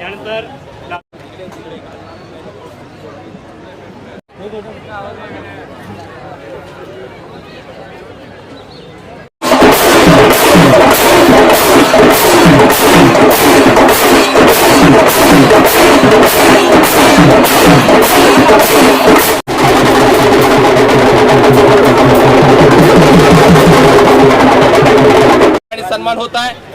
यानंतर आणि सन्मान होत आहे.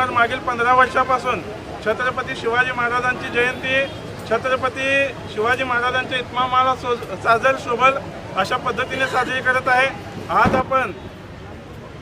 संभाजी मागील पंधरा वर्षापासून छत्रपती शिवाजी महाराजांची जयंती छत्रपती शिवाजी महाराजांच्या इतमामाला सो साजल शोभल अशा पद्धतीने साजरी करत आहे. आज आपण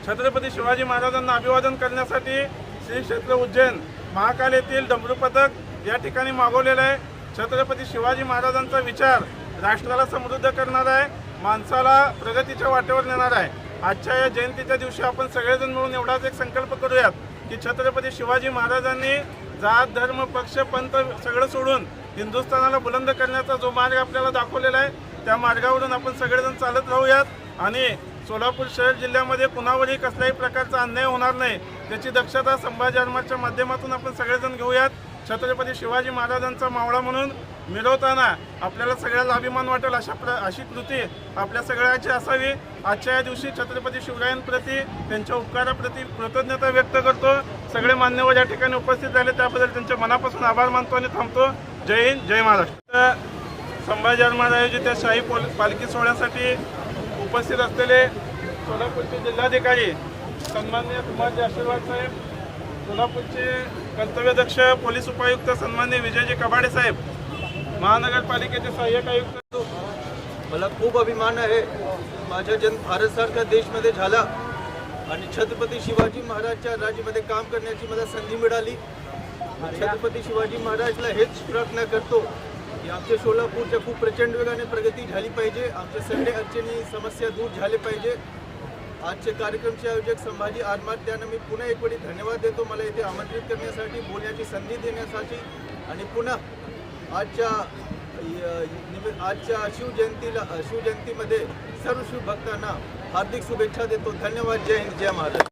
छत्रपती शिवाजी महाराजांना अभिवादन करण्यासाठी श्री क्षेत्र उज्जैन महाकाल येथील डमरू पथक या ठिकाणी मागवलेलं आहे. छत्रपती शिवाजी महाराजांचा विचार राष्ट्राला समृद्ध करणार आहे माणसाला प्रगतीच्या वाटेवर नेणार आहे. आजच्या या जयंतीच्या दिवशी आपण सगळेजण मिळून एवढाच एक संकल्प करूयात. की छत्रपती शिवाजी महाराजांनी जात धर्म पक्ष पंत सगळं सोडून हिंदुस्थानाला बुलंद करण्याचा जो मार्ग आपल्याला दाखवलेला आहे त्या मार्गावरून आपण सगळेजण चालत राहूयात. आणि सोलापूर शहर जिल्ह्यामध्ये कुणावरही कसल्याही प्रकारचा अन्याय होणार नाही. त्याची दक्षता संभाजी माध्यमातून आपण सगळेजण घेऊयात. छत्रपती शिवाजी महाराजांचा मावळा म्हणून मिळवताना आपल्याला सगळ्याला अभिमान वाटेल अशा प्र अशी कृती आपल्या सगळ्याची असावी. आजच्या या दिवशी छत्रपती शिवरायांप्रती त्यांच्या उपकाराप्रती कृतज्ञता व्यक्त करतो. सगळे मान्यवर या ठिकाणी उपस्थित झाले. त्याबद्दल त्यांच्या मनापासून आभार मानतो आणि थांबतो. जय हिंद जय महाराष्ट्र. संभाजी आरमार आयोजित या शाही पोल पालखी सोहळ्यासाठी उपस्थित असलेले सोलापूरचे जिल्हाधिकारी सन्माननीय कुमारजी आशीर्वाद साहेब सोलापूरचे कर्तव्यदक्ष पोलीस उपायुक्त सन्मान्य विजयजी कबाडे साहेब महानगरपालिकेचे सहाय्यक आयुक्त. मला खूप अभिमान आहे. माझ्या जन्म भारतसारख्या देशमध्ये झाला आणि छत्रपती शिवाजी महाराजच्या राज्यामध्ये काम करण्याची मला संधी मिळाली. छत्रपती शिवाजी महाराजला हेच प्रार्थना करतो की आमच्या सोलापूरच्या खूप प्रचंड वेगाने प्रगती झाली पाहिजे. आमच्या सगळे अडचणी समस्या दूर झाले पाहिजे. आजचे कार्यक्रमचे आयोजक संभाजी आरमात त्यांना मी पुन्हा एक वेळी धन्यवाद देतो. मला इथे आमंत्रित करण्यासाठी बोलण्याची संधी देण्यासाठी आणि पुन्हा आजच्या आजच्या शिवजयंतीला शिवजयंतीमध्ये सर्व शिवभक्तांना हार्दिक शुभेच्छा देतो. धन्यवाद. जय हिंद जय महाराज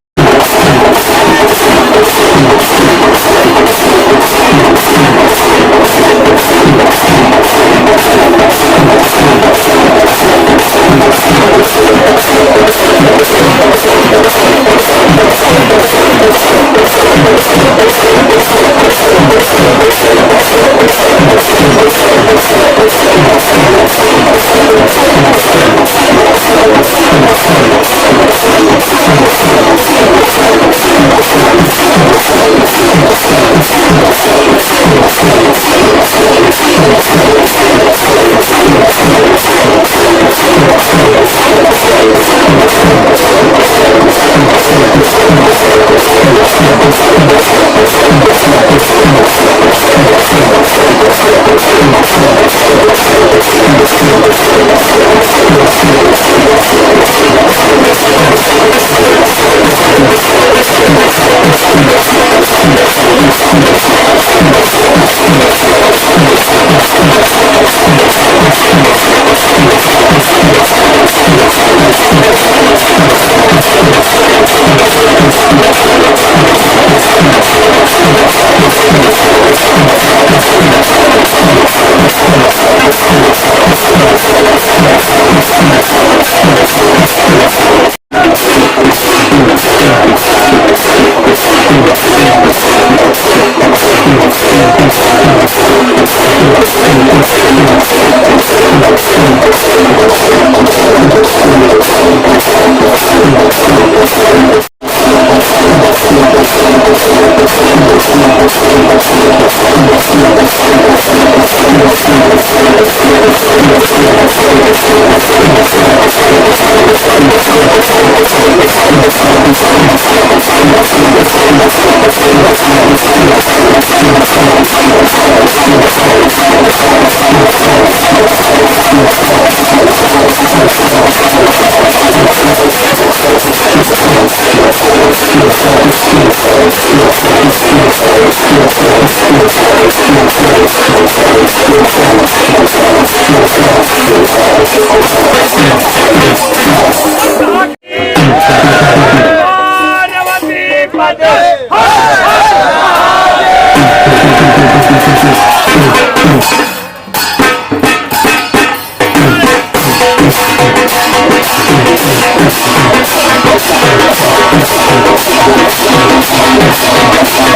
Let's go.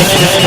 Yeah.